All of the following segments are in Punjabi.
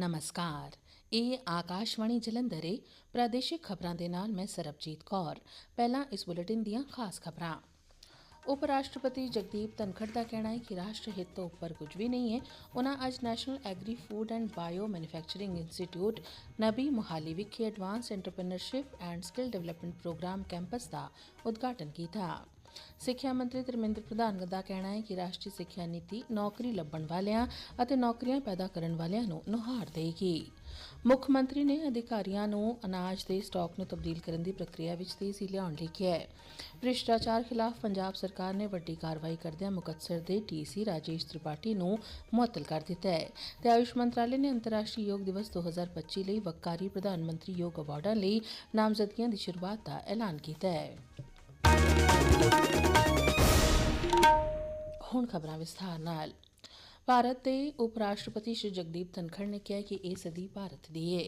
ਨਮਸਕਾਰ ਇਹ ਆਕਾਸ਼ਵਾਣੀ ਜਲੰਧਰ ਹੈ ਪ੍ਰਾਦੇਸ਼ਿਕ ਖਬਰਾਂ ਦੇ ਨਾਲ ਮੈਂ ਸਰਬਜੀਤ ਕੌਰ ਪਹਿਲਾਂ ਇਸ ਬੁਲੇਟਿਨ ਦੀਆਂ ਖਾਸ ਖਬਰਾਂ ਉਪ ਰਾਸ਼ਟਰਪਤੀ ਜਗਦੀਪ ਧਨਖੜ ਦਾ ਕਹਿਣਾ ਹੈ ਕਿ ਰਾਸ਼ਟਰ ਹਿੱਤ ਤੋਂ ਉੱਪਰ ਕੁਝ ਵੀ ਨਹੀਂ ਹੈ ਉਹਨਾਂ ਅੱਜ national agri food and bio manufacturing institute NABI Mohali ਵਿਖੇ advance entrepreneurship and skill development programme campus ਦਾ ਉਦਘਾਟਨ ਕੀਤਾ ਸਿੱਖਿਆ ਮੰਤਰੀ ਧਰਮਿੰਦਰ ਪ੍ਰਧਾਨ ਦਾ ਕਹਿਣਾ ਹੈ ਕਿ ਰਾਸ਼ਟਰੀ ਸਿੱਖਿਆ ਨੀਤੀ ਨੌਕਰੀ ਲੱਭਣ ਵਾਲਿਆਂ ਅਤੇ ਨੌਕਰੀਆਂ ਪੈਦਾ ਕਰਨ ਵਾਲਿਆਂ ਨੂੰ ਨੁਹਾਰ ਦੇਗੀ। ਮੁੱਖ ਮੰਤਰੀ ਨੇ ਅਧਿਕਾਰੀਆਂ ਨੂੰ ਅਨਾਜ ਦੇ ਸਟਾਕ ਨੂੰ ਤਬਦੀਲ ਕਰਨ ਦੀ ਪ੍ਰਕਿਰਿਆ ਵਿੱਚ ਤੇਜ਼ੀ ਲਿਆਉਣ ਲਈ ਕਿਹਾ ਹੈ। ਭ੍ਰਿਸ਼ਟਾਚਾਰ ਖਿਲਾਫ ਪੰਜਾਬ ਸਰਕਾਰ ਨੇ ਵੱਡੀ ਕਾਰਵਾਈ ਕਰਦਿਆਂ ਮੁਕਤਸਰ ਦੇ ਡੀਸੀ ਰਾਜੇਸ਼ ਤ੍ਰਿਪਾਠੀ ਨੂੰ ਮੁਅੱਤਲ ਕਰ ਦਿੱਤਾ ਹੈ। ਤੇ ਆਯੁਸ਼ ਮੰਤਰਾਲੇ ਨੇ ਅੰਤਰਰਾਸ਼ਟਰੀ ਯੋਗ ਦਿਵਸ 2025 ਲਈ ਵੱਕਾਰੀ ਪ੍ਰਧਾਨ ਮੰਤਰੀ ਯੋਗ ਅਵਾਰਡਾਂ ਲਈ ਨਾਮਜ਼ਦਗੀਆਂ ਦੀ ਸ਼ੁਰੂਆਤ ਦਾ ਐਲਾਨ ਕੀਤਾ ਹੈ। ਹੁਣ ਖਬਰਾਂ ਵਿਸਥਾਰ ਨਾਲ। ਭਾਰਤ ਦੇ ਉਪ ਰਾਸ਼ਟਰਪਤੀ ਸ਼੍ਰੀ ਜਗਦੀਪ ਧਨਖੜ ਨੇ ਕਿਹਾ ਕਿ ਇਹ ਸਦੀ ਭਾਰਤ ਦੀ ਹੈ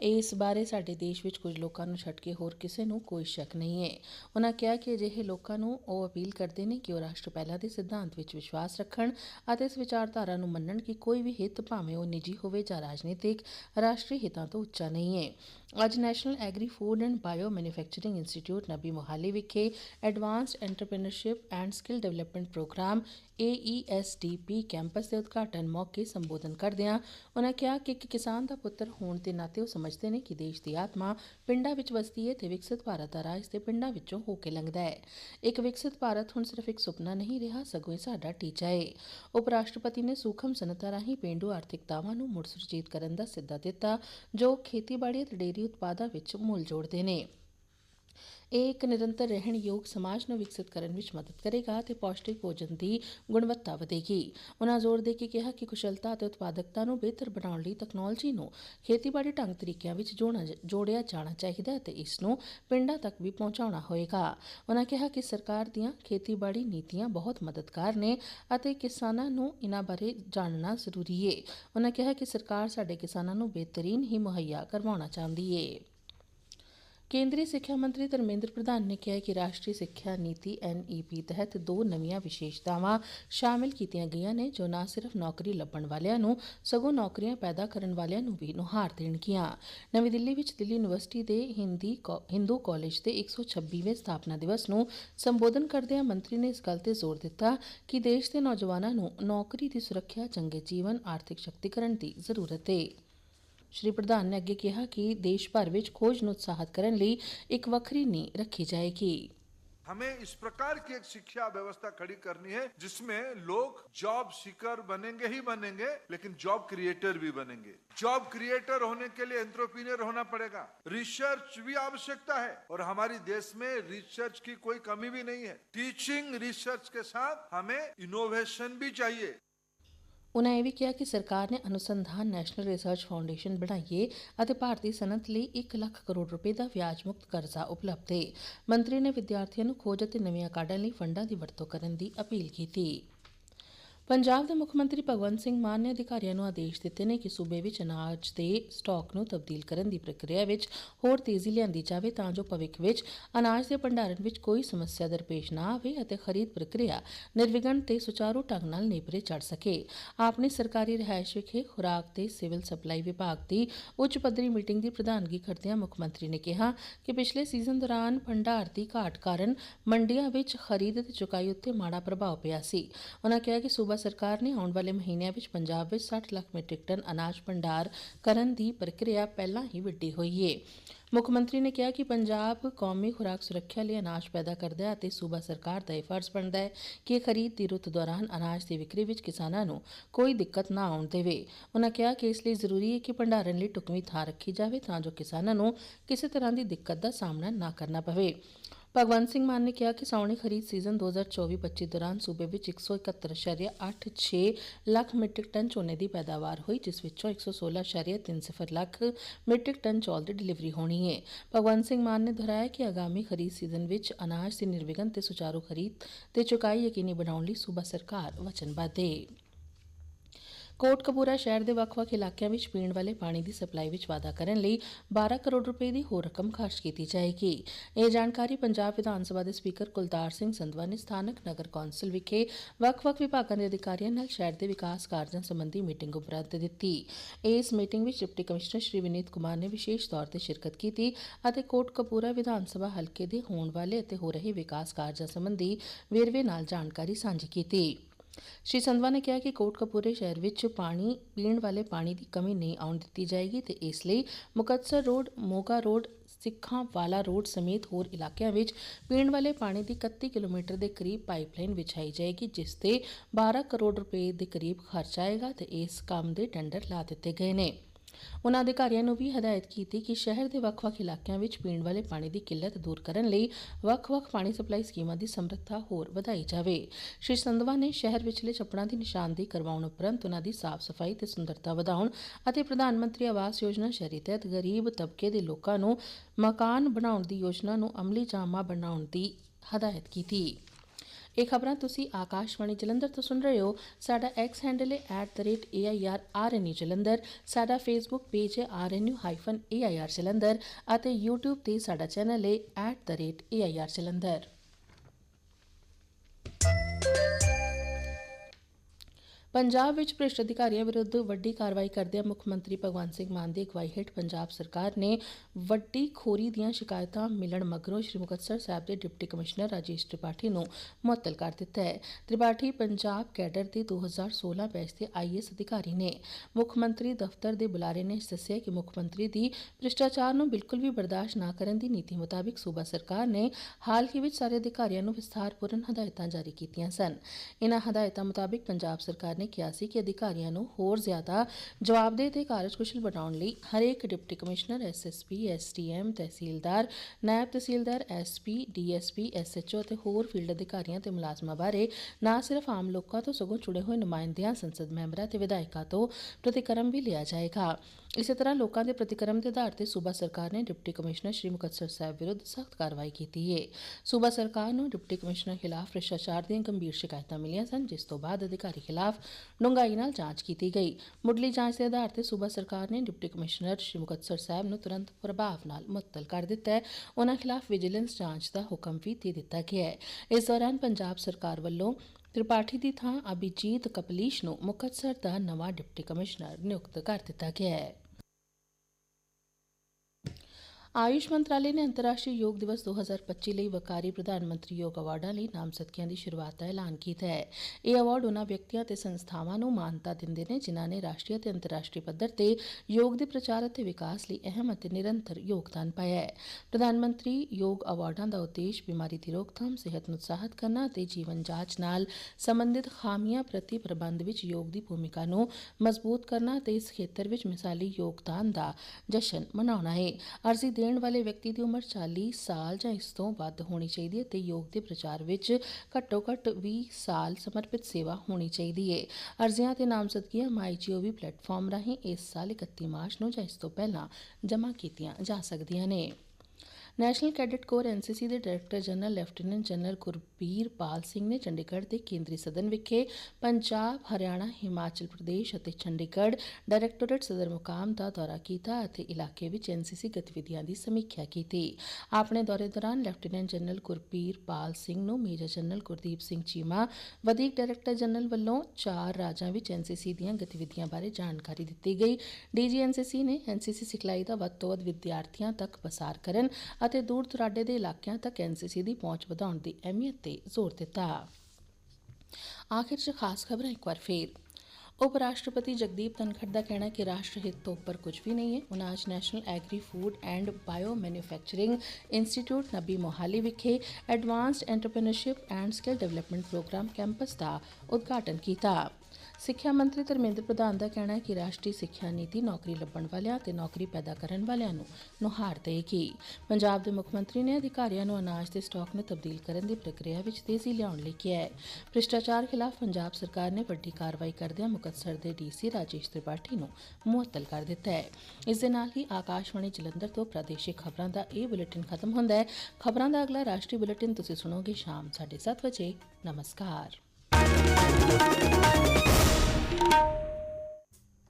ਇਸ ਬਾਰੇ ਸਾਡੇ ਦੇਸ਼ ਵਿੱਚ ਕੁਝ ਲੋਕਾਂ ਨੂੰ ਛੱਡ ਕੇ ਹੋਰ ਕਿਸੇ ਨੂੰ ਕੋਈ ਸ਼ੱਕ ਨਹੀਂ ਹੈ ਉਹਨਾਂ ਕਿਹਾ ਕਿ ਅਜਿਹੇ ਲੋਕਾਂ ਨੂੰ ਉਹ ਅਪੀਲ ਕਰਦੇ ਨੇ ਕਿ ਉਹ ਰਾਸ਼ਟਰ ਪਹਿਲਾ ਦੇ ਸਿਧਾਂਤ ਵਿੱਚ ਵਿਸ਼ਵਾਸ ਰੱਖਣ ਅਤੇ ਇਸ ਵਿਚਾਰਧਾਰਾ ਨੂੰ ਮੰਨਣ ਕਿ ਕੋਈ ਵੀ ਹਿੱਤ ਭਾਵੇਂ ਉਹ ਨਿੱਜੀ ਹੋਵੇ ਜਾਂ ਰਾਜਨੀਤਿਕ, ਰਾਸ਼ਟਰੀ ਹਿੱਤਾਂ ਤੋਂ ਉੱਚਾ ਨਹੀਂ ਹੈ ਅੱਜ national agri food and bio manufacturing institute NABI Mohali ਵਿਖੇ advanced entrepreneurship and skill development programme AESDP campus ਦੇ ਉਦਘਾਟਨ ਮੌਕੇ ਸੰਬੋਧਨ ਕਰਦਿਆਂ ਉਹਨਾਂ ਕਿਹਾ ਕਿ ਇੱਕ ਕਿਸਾਨ ਦਾ ਪੁੱਤਰ ਹੋਣ ਦੇ ਨਾਤੇ ਉਹ ਸਮਝਦੇ ਨੇ ਕਿ ਦੇਸ਼ ਦੀ ਆਤਮਾ ਪਿੰਡਾਂ ਵਿੱਚ ਵਸਦੀ ਹੈ ਤੇ ਵਿਕਸਿਤ ਭਾਰਤ ਦਾ ਰਾਜ ਤੇ ਪਿੰਡਾਂ ਵਿੱਚੋਂ ਹੋ ਕੇ ਲੰਘਦਾ ਹੈ। ਇੱਕ ਵਿਕਸਿਤ ਭਾਰਤ ਹੁਣ ਸਿਰਫ ਇੱਕ ਸੁਪਨਾ ਨਹੀਂ ਰਿਹਾ, ਸਗੋਂ ਇਹ ਸਾਡਾ ਟੀਚਾ ਹੈ ਉਪ ਰਾਸ਼ਟਰਪਤੀ ਨੇ ਸੂਖਮ ਸਨਅਤਾਂ ਰਾਹੀਂ ਪੇਂਡੂ ਆਰਥਿਕਤਾਵਾਂ ਨੂੰ ਮੁੜ ਸੁਰਜੀਤ ਕਰਨ ਦਾ ਸਿੱਧਾ ਦਿੱਤਾ, ਜੋ ਖੇਤੀਬਾੜੀ ਅਤੇ ਡੇਅਰੀ ਉਤਪਾਦਾਂ ਵਿੱਚ ਮੁੱਲ ਜੋੜਦੇ ਨੇ। ਇਹ ਇੱਕ ਨਿਰੰਤਰ ਰਹਿਣ ਯੋਗ ਸਮਾਜ ਨੂੰ ਵਿਕਸਿਤ ਕਰਨ ਵਿੱਚ ਮਦਦ ਕਰੇਗਾ ਤੇ ਪੌਸ਼ਟਿਕ ਭੋਜਨ ਦੀ ਗੁਣਵੱਤਾ ਵਧੇਗੀ। ਉਹਨਾਂ ਜ਼ੋਰ ਦੇ ਕੇ ਕਿਹਾ ਕਿ ਕੁਸ਼ਲਤਾ ਅਤੇ ਉਤਪਾਦਕਤਾ ਨੂੰ ਬਿਹਤਰ ਬਣਾਉਣ ਲਈ ਤਕਨਾਲੋਜੀ ਨੂੰ ਖੇਤੀਬਾੜੀ ਢੰਗ ਤਰੀਕਿਆਂ ਵਿੱਚ ਜੋੜਿਆ ਜਾਣਾ ਚਾਹੀਦਾ ਹੈ ਤੇ ਇਸ ਨੂੰ ਪਿੰਡਾਂ ਤੱਕ ਵੀ ਪਹੁੰਚਾਉਣਾ ਹੋਏਗਾ। ਉਹਨਾਂ ਕਿਹਾ ਕਿ ਸਰਕਾਰ ਦੀਆਂ ਖੇਤੀਬਾੜੀ ਨੀਤੀਆਂ ਬਹੁਤ ਮਦਦਗਾਰ ਨੇ ਅਤੇ ਕਿਸਾਨਾਂ ਨੂੰ ਇਹਨਾਂ ਬਾਰੇ ਜਾਣਨਾ ਜ਼ਰੂਰੀ ਹੈ ਉਹਨਾਂ ਕਿਹਾ ਕਿ ਸਰਕਾਰ ਸਾਡੇ ਕਿਸਾਨਾਂ ਨੂੰ ਬਿਹਤਰੀਨ ਹੀ ਮੁਹੱਈਆ ਕਰਵਾਉਣਾ ਚਾਹੁੰਦੀ ਹੈ ਕੇਂਦਰੀ ਸਿੱਖਿਆ ਮੰਤਰੀ ਧਰਮੇਂਦਰ ਪ੍ਰਧਾਨ ਨੇ ਕਿਹਾ ਕਿ ਰਾਸ਼ਟਰੀ ਸਿੱਖਿਆ ਨੀਤੀ ਐਨਈਪੀ ਤਹਿਤ ਦੋ ਨਵੀਆਂ ਵਿਸ਼ੇਸ਼ਤਾਵਾਂ ਸ਼ਾਮਿਲ ਕੀਤੀਆਂ ਗਈਆਂ ਨੇ, ਜੋ ਨਾ ਸਿਰਫ ਨੌਕਰੀ ਲੱਭਣ ਵਾਲਿਆਂ ਨੂੰ, ਸਗੋਂ ਨੌਕਰੀਆਂ ਪੈਦਾ ਕਰਨ ਵਾਲਿਆਂ ਨੂੰ ਵੀ ਨੁਹਾਰ ਦੇਣਗੀਆਂ। ਨਵੀਂ ਦਿੱਲੀ ਵਿੱਚ ਦਿੱਲੀ ਯੂਨੀਵਰਸਿਟੀ ਦੇ ਹਿੰਦੀ ਹਿੰਦੂ ਕਾਲਜ ਦੇ 126ਵੇਂ ਸਥਾਪਨਾ ਦਿਵਸ ਨੂੰ ਸੰਬੋਧਨ ਕਰਦਿਆਂ ਮੰਤਰੀ ਨੇ ਇਸ ਗੱਲ ਤੇ ਜ਼ੋਰ ਦਿੱਤਾ ਕਿ ਦੇਸ਼ ਦੇ ਨੌਜਵਾਨਾਂ ਨੂੰ ਨੌਕਰੀ ਦੀ ਸੁਰੱਖਿਆ, ਚੰਗੇ ਜੀਵਨ, ਆਰਥਿਕ ਸ਼ਕਤੀਕਰਨ ਦੀ ਜ਼ਰੂਰਤ ਹੈ ਸ਼੍ਰੀ ਪ੍ਰਧਾਨ ਨੇ ਅੱਗੇ ਕਿਹਾ ਕਿ ਦੇਸ਼ ਭਰ ਵਿੱਚ ਖੋਜ ਨੂੰ ਉਤਸ਼ਾਹਿਤ ਕਰਨ ਲਈ ਇੱਕ ਵੱਖਰੀ ਨੀਂਹ ਰੱਖੀ ਜਾਏਗੀ हमें इस प्रकार की एक शिक्षा व्यवस्था खड़ी करनी है जिसमें लोग जॉब सीकर बनेंगे ही बनेंगे लेकिन जॉब क्रिएटर भी बनेंगे जॉब क्रिएटर होने के लिए एंट्रोप्रीनियर होना पड़ेगा रिसर्च भी आवश्यकता है और हमारी देश में रिसर्च की कोई कमी भी नहीं है टीचिंग रिसर्च के साथ हमें इनोवेशन भी चाहिए ਉਨ੍ਹਾਂ ਇਹ ਵੀ ਕਿਹਾ ਕਿ ਸਰਕਾਰ ਨੇ ਅਨੁਸੰਧਾਨ ਨੈਸ਼ਨਲ ਰਿਸਰਚ ਫਾਊਂਡੇਸ਼ਨ ਬਣਾਈਏ ਅਤੇ ਭਾਰਤੀ ਸਨਅਤ ਲਈ 1 ਲੱਖ ਕਰੋੜ ਰੁਪਏ ਦਾ ਵਿਆਜ ਮੁਕਤ ਕਰਜ਼ਾ ਉਪਲਬਧ ਹੈ ਮੰਤਰੀ ਨੇ ਵਿਦਿਆਰਥੀਆਂ ਨੂੰ ਖੋਜ ਅਤੇ ਨਵੀਆਂ ਕਾਢਾਂ ਲਈ ਫੰਡਾਂ ਦੀ ਵਰਤੋਂ ਕਰਨ ਦੀ ਅਪੀਲ ਕੀਤੀ। ਪੰਜਾਬ ਦੇ ਮੁੱਖ ਮੰਤਰੀ ਭਗਵੰਤ ਸਿੰਘ ਮਾਨ ਨੇ ਅਧਿਕਾਰੀਆਂ ਨੂੰ ਆਦੇਸ਼ ਦਿੱਤੇ ਨੇ ਕਿ ਸੂਬੇ ਵਿੱਚ ਅਨਾਜ ਦੇ ਸਟਾਕ ਨੂੰ ਤਬਦੀਲ ਕਰਨ ਦੀ ਪ੍ਰਕਿਰਿਆ ਵਿੱਚ ਹੋਰ ਤੇਜ਼ੀ ਲਿਆਂਦੀ ਜਾਵੇ ਤਾਂ ਜੋ ਭਵਿੱਖ ਵਿੱਚ ਅਨਾਜ ਦੇ ਭੰਡਾਰਨ ਵਿੱਚ ਕੋਈ ਸਮੱਸਿਆ ਦਰਪੇਸ਼ ਨਾ ਆਵੇ ਅਤੇ ਖਰੀਦ ਪ੍ਰਕਿਰਿਆ ਨਿਰਵਿਘਨ ਤੇ ਸੁਚਾਰੂ ਢੰਗ ਨਾਲ ਨੇਪਰੇ ਚੜ ਸਕੇ। ਆਪਣੀ ਸਰਕਾਰੀ ਰਿਹਾਇਸ਼ ਵਿਖੇ ਖੁਰਾਕ ਤੇ ਸਿਵਲ ਸਪਲਾਈ ਵਿਭਾਗ ਦੀ ਉੱਚ ਪੱਧਰੀ ਮੀਟਿੰਗ ਦੀ ਪ੍ਰਧਾਨਗੀ ਕਰਦਿਆਂ ਮੁੱਖ ਮੰਤਰੀ ਨੇ ਕਿਹਾ ਕਿ ਪਿਛਲੇ ਸੀਜ਼ਨ ਦੌਰਾਨ ਭੰਡਾਰ ਦੀ ਘਾਟ ਕਾਰਨ ਮੰਡੀਆਂ ਵਿੱਚ ਖਰੀਦ ਤੇ ਚੁਕਾਈ ਉੱਤੇ ਮਾੜਾ ਪ੍ਰਭਾਵ ਪਿਆ ਸੀ। ਉਨ੍ਹਾਂ ਕਿਹਾ ਕਿ ਸੂਬਾ ਸਰਕਾਰ ਨੇ ਆਉਣ ਵਾਲੇ ਮਹੀਨਿਆਂ ਵਿੱਚ ਪੰਜਾਬ ਵਿੱਚ 60 ਲੱਖ ਮੀਟ੍ਰਿਕ ਟਨ ਅਨਾਜ ਭੰਡਾਰ ਕਰਨ ਦੀ ਪ੍ਰਕਿਰਿਆ ਪਹਿਲਾਂ ਹੀ ਵਿੱਢੀ ਹੋਈ ਹੈ ਮੁੱਖ ਮੰਤਰੀ ਨੇ ਕਿਹਾ ਕਿ ਪੰਜਾਬ ਕੌਮੀ ਖੁਰਾਕ ਸੁਰੱਖਿਆ ਲਈ ਅਨਾਜ ਪੈਦਾ ਕਰਦਾ ਹੈ ਅਤੇ ਸੂਬਾ ਸਰਕਾਰ ਦਾ ਇਹ ਫਰਜ਼ ਬਣਦਾ ਹੈ ਕਿ ਖਰੀਦ ਦੀ ਰੁੱਤ ਦੌਰਾਨ ਅਨਾਜ ਦੀ ਵਿਕਰੀ ਵਿੱਚ ਕਿਸਾਨਾਂ ਨੂੰ ਕੋਈ ਦਿੱਕਤ ਨਾ ਆਉਣ ਦੇਵੇ। ਉਨ੍ਹਾਂ ਕਿਹਾ ਕਿ ਇਸ ਲਈ ਜ਼ਰੂਰੀ ਹੈ ਕਿ ਭੰਡਾਰਨ ਲਈ ਟੁਕਵੀਂ ਥਾਂ ਰੱਖੀ ਜਾਵੇ ਤਾਂ ਜੋ ਕਿਸਾਨਾਂ ਨੂੰ ਕਿਸੇ ਤਰ੍ਹਾਂ ਦੀ ਦਿੱਕਤ ਦਾ ਸਾਹਮਣਾ ਨਾ ਕਰਨਾ ਪਵੇ। ਭਗਵੰਤ ਸਿੰਘ ਮਾਨ ਨੇ ਕਿਹਾ ਕਿ ਸਾਉਣੀ ਖਰੀਦ ਸੀਜ਼ਨ 2024-25 ਦੌਰਾਨ ਸੂਬੇ ਵਿੱਚ 171.86 ਲੱਖ ਮੀਟ੍ਰਿਕ ਟਨ ਝੋਨੇ ਦੀ ਪੈਦਾਵਾਰ ਹੋਈ, ਜਿਸ ਵਿੱਚੋਂ 116.30 ਲੱਖ ਮੀਟ੍ਰਿਕ ਟਨ ਚੌਲ ਦੀ ਡਿਲੀਵਰੀ ਹੋਣੀ ਹੈ। ਭਗਵੰਤ ਸਿੰਘ ਮਾਨ ਨੇ ਦੁਹਰਾਇਆ ਕਿ ਆਗਾਮੀ ਖਰੀਦ ਸੀਜ਼ਨ ਵਿੱਚ ਅਨਾਜ ਦੀ ਨਿਰਵਿਘਨ ਤੇ ਸੁਚਾਰੂ ਖਰੀਦ ਤੇ ਚੁਕਾਈ ਯਕੀਨੀ ਬਣਾਉਣ ਲਈ ਸੂਬਾ ਸਰਕਾਰ ਵਚਨਬੱਧ ਹੈ ਕੋਟਕਪੂਰਾ ਸ਼ਹਿਰ ਦੇ ਵੱਖ-ਵੱਖ ਇਲਾਕਿਆਂ ਵਿੱਚ ਪੀਣ ਵਾਲੇ ਪਾਣੀ ਦੀ ਸਪਲਾਈ ਵਿੱਚ ਵਾਧਾ ਕਰਨ ਲਈ 12 ਕਰੋੜ ਰੁਪਏ ਦੀ ਹੋਰ ਰਕਮ ਖਰਚ ਕੀਤੀ ਜਾਏਗੀ। ਇਹ ਜਾਣਕਾਰੀ ਪੰਜਾਬ ਵਿਧਾਨ ਸਭਾ ਦੇ ਸਪੀਕਰ ਕੁਲਤਾਰ ਸਿੰਘ ਸੰਧਵਾ ਨੇ ਸਥਾਨਕ ਨਗਰ ਕੌਂਸਲ ਵਿਖੇ ਵੱਖ-ਵੱਖ ਵਿਭਾਗਾਂ ਦੇ ਅਧਿਕਾਰੀਆਂ ਨਾਲ ਸ਼ਹਿਰ ਦੇ ਵਿਕਾਸ ਕਾਰਜਾਂ ਸੰਬੰਧੀ ਮੀਟਿੰਗ ਉਪਰੰਤ ਦਿੱਤੀ। ਇਸ ਮੀਟਿੰਗ ਵਿੱਚ ਡਿਪਟੀ ਕਮਿਸ਼ਨਰ ਸ਼੍ਰੀ ਵਿਨੀਤ ਕੁਮਾਰ ਨੇ ਵਿਸ਼ੇਸ਼ ਤੌਰ ਤੇ ਸ਼ਿਰਕਤ ਕੀਤੀ ਅਤੇ ਕੋਟਕਪੂਰਾ ਵਿਧਾਨ ਸਭਾ ਹਲਕੇ ਦੇ ਹੋਣ ਵਾਲੇ ਅਤੇ ਹੋ ਰਹੇ ਵਿਕਾਸ ਕਾਰਜਾਂ ਸੰਬੰਧੀ ਵੇਰਵੇ ਨਾਲ ਜਾਣਕਾਰੀ ਸਾਂਝੀ ਕੀਤੀ। ਸ਼੍ਰੀ ਸੰਧਵਾ ਨੇ ਕਿਹਾ ਕਿ ਕੋਟਕਪੂਰੇ ਸ਼ਹਿਰ ਵਿੱਚ ਪਾਣੀ ਪੀਣ ਵਾਲੇ ਪਾਣੀ ਦੀ ਕਮੀ ਨਹੀਂ ਆਉਣ ਦਿੱਤੀ ਜਾਏਗੀ ਤੇ ਇਸ ਲਈ ਮੁਕਤਸਰ ਰੋਡ, ਮੋਗਾ ਰੋਡ ਸਿੱਖਾਂ ਵਾਲਾ ਰੋਡ ਸਮੇਤ ਹੋਰ ਇਲਾਕਿਆਂ ਵਿੱਚ ਪੀਣ ਵਾਲੇ ਪਾਣੀ ਦੀ 31 ਕਿਲੋਮੀਟਰ ਦੇ ਕਰੀਬ ਪਾਈਪਲਾਈਨ ਵਿਛਾਈ ਜਾਏਗੀ, ਜਿਸ ਤੇ 12 ਕਰੋੜ ਰੁਪਏ ਦੇ ਕਰੀਬ ਖਰਚ ਆਏਗਾ ਤੇ ਇਸ ਕੰਮ ਦੇ ਟੈਂਡਰ ਲਾ ਦਿੱਤੇ ਗਏ ਨੇ। ਉਨ੍ਹਾਂ ਅਧਿਕਾਰੀਆਂ ਨੂੰ ਵੀ ਹਦਾਇਤ ਕੀਤੀ ਕਿ ਸ਼ਹਿਰ ਦੇ ਵੱਖ-ਵੱਖ ਇਲਾਕਿਆਂ ਵਿੱਚ ਪੀਣ ਵਾਲੇ ਪਾਣੀ ਦੀ ਕਿੱਲਤ ਦੂਰ ਕਰਨ ਲਈ ਵੱਖ-ਵੱਖ ਪਾਣੀ ਸਪਲਾਈ ਸਕੀਮਾਂ ਦੀ ਸਮਰੱਥਾ ਹੋਰ ਵਧਾਈ ਜਾਵੇ। ਸ਼੍ਰੀ ਸੰਧਵਾ ਨੇ ਸ਼ਹਿਰ ਵਿਚਲੇ ਛੱਪੜਾਂ ਦੀ ਨਿਸ਼ਾਨਦੇਹੀ ਕਰਵਾਉਣ ਉਪਰੰਤ ਉਨ੍ਹਾਂ ਦੀ ਸਾਫ਼ ਸਫ਼ਾਈ ਤੇ ਸੁੰਦਰਤਾ ਵਧਾਉਣ ਅਤੇ ਪ੍ਰਧਾਨ ਮੰਤਰੀ ਆਵਾਸ ਯੋਜਨਾ ਸ਼ਹਿਰੀ ਤਹਿਤ ਗਰੀਬ ਤਬਕੇ ਦੇ ਲੋਕਾਂ ਨੂੰ ਮਕਾਨ ਬਣਾਉਣ ਦੀ ਯੋਜਨਾ ਨੂੰ ਅਮਲੀ ਜਾਮਾ ਬਣਾਉਣ ਦੀ ਹਦਾਇਤ ਕੀਤੀ। ਇਹ ਖਬਰਾਂ ਤੁਸੀਂ ਆਕਾਸ਼ਵਾਣੀ ਜਲੰਧਰ ਤੋਂ ਸੁਣ ਰਹੇ ਹੋ। ਸਾਡਾ ਐਕਸ ਹੈਂਡਲ ਹੈ @airrnu ਜਲੰਧਰ। ਸਾਡਾ ਫੇਸਬੁੱਕ ਪੇਜ ਹੈ rnu-air ਜਲੰਧਰ ਅਤੇ YouTube ਤੇ ਸਾਡਾ ਚੈਨਲ ਹੈ @air ਜਲੰਧਰ। ਪੰਜਾਬ ਵਿੱਚ ਭ੍ਰਿਸ਼ਟ ਅਧਿਕਾਰੀਆਂ ਵਿਰੁੱਧ ਵੱਡੀ ਕਾਰਵਾਈ ਕਰਦਿਆਂ ਮੁੱਖ ਮੰਤਰੀ ਭਗਵੰਤ ਸਿੰਘ ਮਾਨ ਦੀ ਅਗਵਾਈ ਹੇਠ ਪੰਜਾਬ ਸਰਕਾਰ ਨੇ ਵੱਡੀ ਖੋਰੀ ਦੀਆਂ ਸ਼ਿਕਾਇਤਾਂ ਮਿਲਣ ਮਗਰੋਂ ਸ਼੍ਰੀ ਮੁਕਤਸਰ ਸਾਹਿਬ ਦੇ ਡਿਪਟੀ ਕਮਿਸ਼ਨਰ ਰਾਜੇਸ਼ ਤ੍ਰਿਪਾਠੀ ਨੂੰ ਮੁਅੱਤਲ ਕਰ ਦਿੱਤਾ ਹੈ। ਤ੍ਰਿਪਾਠੀ, ਪੰਜਾਬ ਕੈਡਰ ਦੇ 2016 ਬੈਚ ਦੇ ਆਈਐਸ ਅਧਿਕਾਰੀ ਨੇ ਮੁੱਖ ਮੰਤਰੀ ਦਫ਼ਤਰ ਦੇ ਬੁਲਾਰੇ ਨੇ ਦੱਸਿਆ ਕਿ ਮੁੱਖ ਮੰਤਰੀ ਦੀ ਭ੍ਰਿਸ਼ਟਾਚਾਰ ਨੂੰ ਬਿਲਕੁਲ ਵੀ ਬਰਦਾਸ਼ਤ ਨਾ ਕਰਨ ਦੀ ਨੀਤੀ ਮੁਤਾਬਿਕ ਸੂਬਾ ਸਰਕਾਰ ਨੇ ਹਾਲ ਹੀ ਵਿੱਚ ਸਾਰੇ ਅਧਿਕਾਰੀਆਂ ਨੂੰ ਵਿਸਥਾਰਪੂਰਨ ਹਦਾਇਤਾਂ ਜਾਰੀ ਕੀਤੀਆਂ ਸਨ। ਇਨ੍ਹਾਂ ਹਦਾਇਤਾਂ ਮੁਤਾਬਿਕ ਪੰਜਾਬ ਸਰਕਾਰ ਨੇ ਕਿਹਾ ਸੀ ਕਿ ਅਧਿਕਾਰੀਆਂ ਨੂੰ ਹੋਰ ਜ਼ਿਆਦਾ ਜਵਾਬਦੇਹ ਤੇ ਕਾਰਜਕੁਸ਼ਲ ਬਣਾਉਣ ਲਈ ਹਰੇਕ deputy commissioner SSP STM tehsildar, naib tehsildar SP DSP SHO ਅਤੇ ਹੋਰ ਫੀਲਡ ਅਧਿਕਾਰੀਆਂ ਤੇ ਮੁਲਾਜ਼ਮਾਂ ਬਾਰੇ ਨਾ ਸਿਰਫ ਆਮ ਲੋਕਾਂ ਤੋਂ ਸਗੋਂ ਜੁੜੇ ਹੋਏ ਨੁਮਾਇੰਦਿਆਂ, ਸੰਸਦ ਮੈਂਬਰਾਂ ਤੇ ਵਿਧਾਇਕਾਂ ਤੋਂ ਪ੍ਰਤੀਕਰਮ ਵੀ ਲਿਆ ਜਾਏਗਾ। ਇਸੇ ਤਰ੍ਹਾਂ ਲੋਕਾਂ ਦੇ ਪ੍ਰਤੀਕਰਮ ਦੇ ਆਧਾਰ ਤੇ ਸੂਬਾ ਸਰਕਾਰ ਨੇ ਡਿਪਟੀ ਕਮਿਸ਼ਨਰ ਸ਼੍ਰੀ ਮੁਕਤਸਰ ਸਾਹਿਬ ਵਿਰੁੱਧ ਸਖਤ ਕਾਰਵਾਈ ਕੀਤੀ ਹੈ ਸੂਬਾ ਸਰਕਾਰ ਨੂੰ ਡਿਪਟੀ ਕਮਿਸ਼ਨਰ ਖਿਲਾਫ ਭ੍ਰਿਸ਼ਟਾਚਾਰ ਦੀਆਂ ਗੰਭੀਰ ਸ਼ਿਕਾਇਤਾਂ ਮਿਲੀਆਂ ਸਨ, ਜਿਸ ਤੋਂ ਬਾਅਦ ਅਧਿਕਾਰੀ ਖਿਲਾਫ ਡੂੰਘਾਈ ਨਾਲ ਜਾਂਚ ਕੀਤੀ ਗਈ। ਮੁੱਢਲੀ ਜਾਂਚ ਦੇ ਆਧਾਰ ਤੇ ਸੂਬਾ ਸਰਕਾਰ ਨੇ ਡਿਪਟੀ ਕਮਿਸ਼ਨਰ ਸ਼੍ਰੀ ਮੁਕਤਸਰ ਸਾਹਿਬ ਨੂੰ ਤੁਰੰਤ ਪ੍ਰਭਾਵ ਨਾਲ ਮੁਅੱਤਲ ਕਰ ਦਿੱਤਾ ਹੈ। ਉਹਨਾਂ ਖਿਲਾਫ ਵਿਜੀਲੈਂਸ ਜਾਂਚ ਦਾ ਹੁਕਮ ਵੀ ਦੇ ਦਿੱਤਾ ਗਿਆ ਹੈ। ਇਸ ਦੌਰਾਨ ਪੰਜਾਬ ਸਰਕਾਰ ਵੱਲੋਂ ਤ੍ਰਿਪਾਠੀ ਦੀ ਥਾਂ ਅਭਿਜੀਤ ਕਪਲੀਸ਼ ਨੂੰ ਮੁਕਤਸਰ ਦਾ ਨਵਾਂ ਡਿਪਟੀ ਕਮਿਸ਼ਨਰ ਨਿਯੁਕਤ ਕਰ ਦਿੱਤਾ ਗਿਆ ਹੈ। ਆਯੁਸ਼ ਮੰਤਰਾਲੇ ਨੇ ਅੰਤਰਰਾਸ਼ਟਰੀ ਯੋਗ ਦਿਵਸ 2025 ਲਈ ਵਕਾਰੀ ਪ੍ਰਧਾਨ ਮੰਤਰੀ ਯੋਗ ਅਵਾਰਡਾਂ ਲਈ ਨਾਮਜ਼ਦਗੀਆਂ ਦੀ ਸ਼ੁਰੂਆਤ ਦਾ ਐਲਾਨ ਕੀਤਾ ਹੈ। ਇਹ ਅਵਾਰਡ ਉਹਨਾਂ ਵਿਅਕਤੀਆਂ ਤੇ ਸੰਸਥਾਵਾਂ ਨੂੰ ਮਾਨਤਾ ਦਿੰਦੇ ਨੇ ਜਿਨ੍ਹਾਂ ਨੇ ਰਾਸ਼ਟਰੀ ਅਤੇ ਅੰਤਰਰਾਸ਼ਟਰੀ ਪੱਧਰ ਤੇ ਯੋਗ ਦੇ ਪ੍ਰਚਾਰ ਅਤੇ ਵਿਕਾਸ ਲਈ ਅਹਿਮ ਅਤੇ ਨਿਰੰਤਰ ਯੋਗਦਾਨ ਪਾਇਆ ਹੈ। ਪ੍ਰਧਾਨ ਮੰਤਰੀ ਯੋਗ ਅਵਾਰਡਾਂ ਦਾ ਉਦੇਸ਼ ਬਿਮਾਰੀ ਦੀ ਰੋਕਥਾਮ, ਸਿਹਤ ਨੂੰ ਉਤਸ਼ਾਹਿਤ ਕਰਨਾ ਅਤੇ ਜੀਵਨ ਜਾਂਚ ਨਾਲ ਸੰਬੰਧਿਤ ਖਾਮੀਆਂ ਪ੍ਰਤੀ ਪ੍ਰਬੰਧ ਵਿੱਚ ਯੋਗ ਦੀ ਭੂਮਿਕਾ ਨੂੰ ਮਜ਼ਬੂਤ ਕਰਨਾ ਅਤੇ ਇਸ ਖੇਤਰ ਵਿੱਚ ਮਿਸਾਲੀ ਯੋਗਦਾਨ ਦਾ ਜਸ਼ਨ ਮਨਾਉਣਾ ਹੈ। ਅਰਜ਼ੀ ਦੇਣ ਵਾਲੇ ਵਿਅਕਤੀ ਦੀ ਉਮਰ 40 ਸਾਲ ਜਾਂ ਇਸ ਤੋਂ ਵੱਧ ਹੋਣੀ ਚਾਹੀਦੀ ਹੈ ਤੇ ਯੋਗ ਦੇ ਪ੍ਰਚਾਰ ਵਿੱਚ ਘੱਟੋ-ਘੱਟ 20 ਸਾਲ ਸਮਰਪਿਤ ਸੇਵਾ ਹੋਣੀ ਚਾਹੀਦੀ ਹੈ। ਅਰਜ਼ੀਆਂ ਤੇ ਨਾਮਜ਼ਦਗੀਆਂ ਮਾਈਜੀਓਵੀ ਪਲੇਟਫਾਰਮ ਰਾਹੀਂ ਇਸ ਸਾਲ 31 ਮਾਰਚ ਨੂੰ ਜਾਂ ਇਸ ਤੋਂ ਪਹਿਲਾਂ ਜਮ੍ਹਾਂ ਕੀਤੀਆਂ ਜਾ ਸਕਦੀਆਂ ਨੇ। ਨੈਸ਼ਨਲ ਕੈਡਟ ਕੋਰ ਐਨਸੀਸੀ ਦੇ director general lieutenant general Gurbir Pal Singh ਨੇ ਚੰਡੀਗੜ੍ਹ ਦੇ ਕੇਂਦਰੀ ਸਦਨ ਵਿਖੇ ਪੰਜਾਬ, ਹਰਿਆਣਾ, ਹਿਮਾਚਲ ਪ੍ਰਦੇਸ਼ ਅਤੇ ਚੰਡੀਗੜ੍ਹ ਡਾਇਰੈਕਟੋਰੇਟ ਸਦਰ ਮੁਕਾਮ ਦਾ ਦੌਰਾ ਕੀਤਾ ਅਤੇ ਇਲਾਕੇ ਵਿੱਚ ਐਨਸੀਸੀ ਗਤੀਵਿਧੀਆਂ ਦੀ ਸਮੀਖਿਆ ਕੀਤੀ। ਆਪਣੇ ਦੌਰੇ ਦੌਰਾਨ ਲੈਫਟੀਨੈਂਟ ਜਨਰਲ ਗੁਰਬੀਰ ਪਾਲ ਸਿੰਘ ਨੂੰ ਮੇਜਰ ਜਨਰਲ ਗੁਰਦੀਪ ਸਿੰਘ ਚੀਮਾ, ਵਧੀਕ ਡਾਇਰੈਕਟਰ ਜਨਰਲ ਵੱਲੋਂ ਚਾਰ ਰਾਜਾਂ ਵਿੱਚ ਐਨਸੀਸੀ ਦੀਆਂ ਗਤੀਵਿਧੀਆਂ ਬਾਰੇ ਜਾਣਕਾਰੀ ਦਿੱਤੀ ਗਈ। ਡੀਜੀ ਐਨਸੀਸੀ ਨੇ ਐਨਸੀਸੀ ਸਿਖਲਾਈ ਦਾ ਵੱਧ ਤੋਂ ਵੱਧ ਵਿਦਿਆਰਥੀਆਂ ਤੱਕ ਪਸਾਰ ਕਰਨ ਅਤੇ ਦੂਰ ਦੁਰਾਡੇ ਦੇ ਇਲਾਕਿਆਂ ਤੱਕ ਐਨਸੀਸੀ ਦੀ ਪਹੁੰਚ ਵਧਾਉਣ ਦੀ ਅਹਿਮੀਅਤ ਤੇ ਜ਼ੋਰ ਦਿੱਤਾ। ਆਖਿਰ 'ਚ ਖਾਸ ਖਬਰਾਂ ਇੱਕ ਵਾਰ ਫੇਰ। ਉਪ ਰਾਸ਼ਟਰਪਤੀ ਜਗਦੀਪ ਧਨਖੜ ਦਾ ਕਹਿਣਾ ਕਿ ਰਾਸ਼ਟਰ ਹਿੱਤ ਤੋਂ ਉੱਪਰ ਕੁਝ ਵੀ ਨਹੀਂ ਹੈ। ਉਹਨਾਂ ਅੱਜ national agri food and bio manufacturing institute NABI Mohali ਵਿਖੇ advanced entrepreneurship and skill development programme campus ਦਾ ਉਦਘਾਟਨ ਕੀਤਾ। ਸਿੱਖਿਆ ਮੰਤਰੀ ਧਰਮੇਂਦਰ ਪ੍ਰਧਾਨ ਦਾ ਕਹਿਣਾ ਹੈ ਕਿ ਰਾਸ਼ਟਰੀ ਸਿੱਖਿਆ ਨੀਤੀ ਨੌਕਰੀ ਲੱਭਣ ਵਾਲਿਆਂ ਤੇ ਨੌਕਰੀ ਪੈਦਾ ਕਰਨ ਵਾਲਿਆਂ ਨੂੰ ਨੁਹਾਰ ਦੇਗੀ ਪੰਜਾਬ ਦੇ ਮੁੱਖ ਮੰਤਰੀ ਨੇ ਅਧਿਕਾਰੀਆਂ ਨੂੰ ਅਨਾਜ ਦੇ ਸਟਾਕ ਨੂੰ ਤਬਦੀਲ ਕਰਨ ਦੀ ਪ੍ਰਕਿਰਿਆ ਵਿੱਚ ਤੇਜ਼ੀ ਲਿਆਉਣ ਲਈ ਕਿਹਾ ਹੈ। ਭ੍ਰਿਸ਼ਟਾਚਾਰ ਖਿਲਾਫ ਪੰਜਾਬ ਸਰਕਾਰ ਨੇ ਵੱਡੀ ਕਾਰਵਾਈ ਕਰਦਿਆਂ ਮੁਕਤਸਰ ਦੇ ਡੀਸੀ ਰਾਜੇਸ਼ ਤ੍ਰਿਪਾਠੀ ਨੂੰ ਮੁਅੱਤਲ ਕਰ ਦਿੱਤਾ ਹੈ। ਇਸ ਦੇ ਨਾਲ ਹੀ ਆਕਾਸ਼ਵਾਣੀ ਜਲੰਧਰ ਤੋਂ ਪ੍ਰਾਦੇਸ਼ਿਕ ਖਬਰਾਂ ਦਾ ਇਹ ਬੁਲੇਟਿਨ ਖਤਮ ਹੁੰਦਾ ਹੈ। ਖਬਰਾਂ ਦਾ ਅਗਲਾ ਰਾਸ਼ਟਰੀ ਬੁਲੇਟਿਨ ਤੁਸੀਂ ਸੁਣੋਗੇ ਸ਼ਾਮ 7:30 ਵਜੇ। ਨਮਸਕਾਰ। you